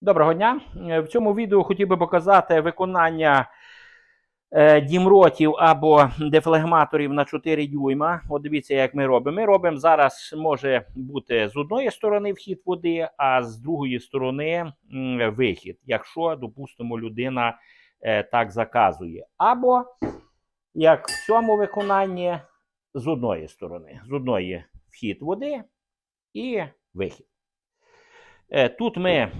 Доброго дня. Е, В цьому відео хотів би показати виконання е, дімротів або дефлегматорів на 4 дюйма. От дивіться, як ми робимо. Ми робимо зараз може бути з одної сторони вхід води, а з другої сторони вихід, якщо, допустимо, людина е, так заказує. Або як в цьому виконанні з одної сторони, з одної вхід води і вихід. Е, Тут ми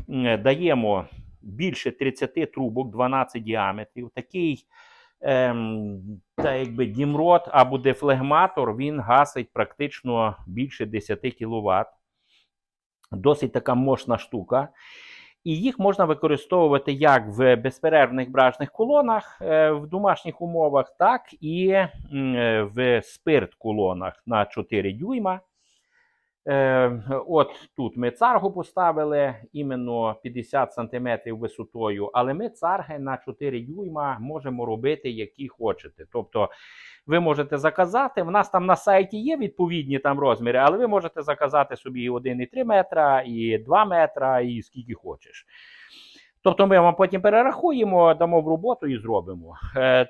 даємо більше 30 трубок, 12 діаметрів. Такий ем, та якби дімрот або дефлегматор він гасить практично більше 10 кВт. Досить така мощна штука. І їх можна використовувати як в безперервних бражних колонах е, в домашніх умовах, так і е, в спирт-колонах на 4 дюйма. Е, от тут ми царгу поставили іменно 50 см висотою, але ми царги на 4 дюйма можемо робити, які хочете. Тобто ви можете заказати. В нас там на сайті є відповідні там розміри, але ви можете заказати собі і 1,3 метра, і 2 метра, і скільки хочеш. Тобто ми вам потім перерахуємо, дамо в роботу і зробимо. Е,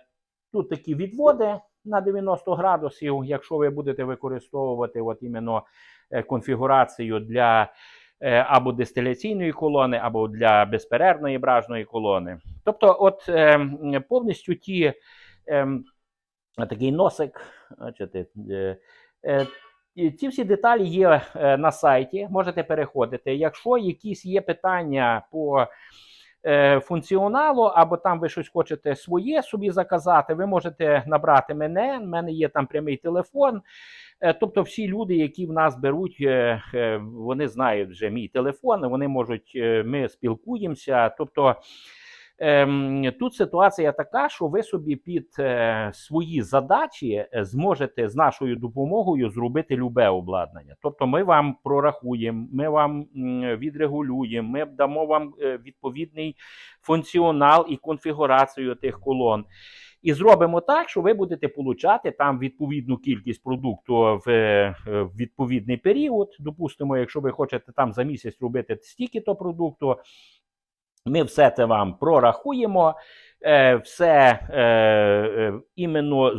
тут такі відводи на 90 градусів, якщо ви будете використовувати от іменно е, конфігурацію для е, або дистиляційної колони, або для безперервної бражної колони. Тобто, от е, повністю ті такий носик, ці всі деталі є на сайті, можете переходити. Якщо якісь є питання по функціоналу, або там ви щось хочете своє собі заказати, ви можете набрати мене. У мене є там прямий телефон. Е, Тобто, всі люди, які в нас беруть, е, е, вони знають вже мій телефон, вони можуть, е, ми спілкуємося. Тобто тут ситуація така, що ви собі під е, свої задачі е, зможете з нашою допомогою зробити любе обладнання. Тобто, ми вам прорахуємо, ми вам відрегулюємо, ми дамо вам е, відповідний функціонал і конфігурацію тих колон. І зробимо так, що ви будете получати там відповідну кількість продукту в, відповідний період. Допустимо, якщо ви хочете там за місяць робити стільки то продукту, ми все це вам прорахуємо. е, Все е, е, іменно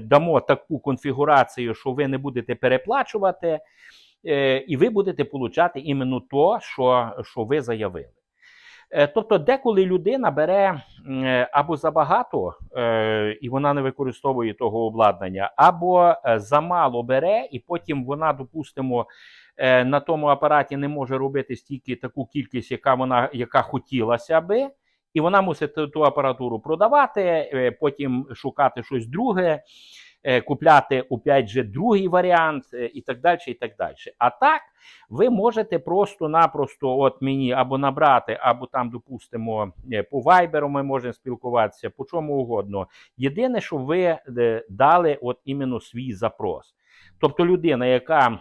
дамо таку конфігурацію, що ви не будете переплачувати, і ви будете получати іменно то, що, що ви заявили. Тобто, деколи людина бере або забагато, і вона не використовує того обладнання, або замало бере, і потім вона, допустимо, на тому апараті не може робити стільки таку кількість, яка вона яка хотілося би, і вона мусить ту, ту апаратуру продавати, е, потім шукати щось друге. е, Купляти опять же другий варіант е, і так далі. і так далі. А так ви можете просто-напросто от мені або набрати, або там, допустимо, е, по вайберу ми можемо спілкуватися, по чому угодно. Єдине, що ви е, дали от іменно свій запрос. Тобто людина, яка е,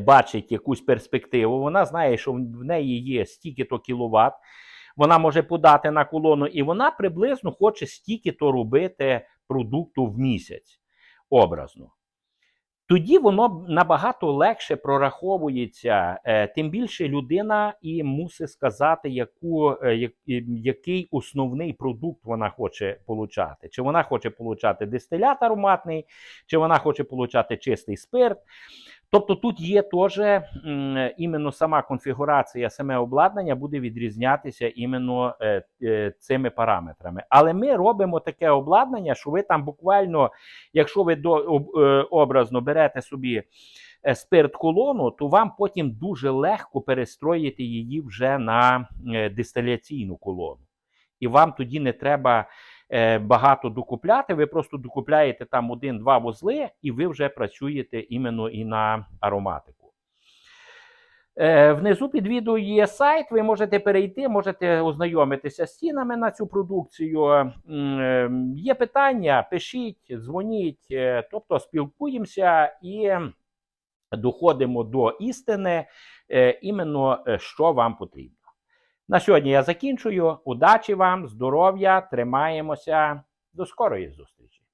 бачить якусь перспективу, вона знає, що в неї є стільки-то кіловат, вона може подати на колону, і вона приблизно хоче стільки-то робити продукту в місяць образно. Тоді воно набагато легше прораховується, е, тим більше людина і мусить сказати, яку, е, який основний продукт вона хоче получати. Чи вона хоче получати дистилят ароматний, чи вона хоче получати чистий спирт. Тобто тут є теж іменно сама конфігурація, саме обладнання буде відрізнятися іменно е, е, цими параметрами. Але ми робимо таке обладнання, що ви там буквально, якщо ви до, е, образно берете собі спирт-колону, то вам потім дуже легко перестроїти її вже на дистиляційну колону. І вам тоді не треба багато докупляти. Ви просто докупляєте там один-два вузли, і ви вже працюєте іменно і на ароматику. Е, Внизу під відео є сайт, ви можете перейти, можете ознайомитися з цінами на цю продукцію. Е, Є питання, пишіть, дзвоніть, е, тобто спілкуємося і доходимо до істини, е, іменно е, що вам потрібно. На сьогодні я закінчую. Удачі вам, здоров'я, тримаємося. До скорої зустрічі!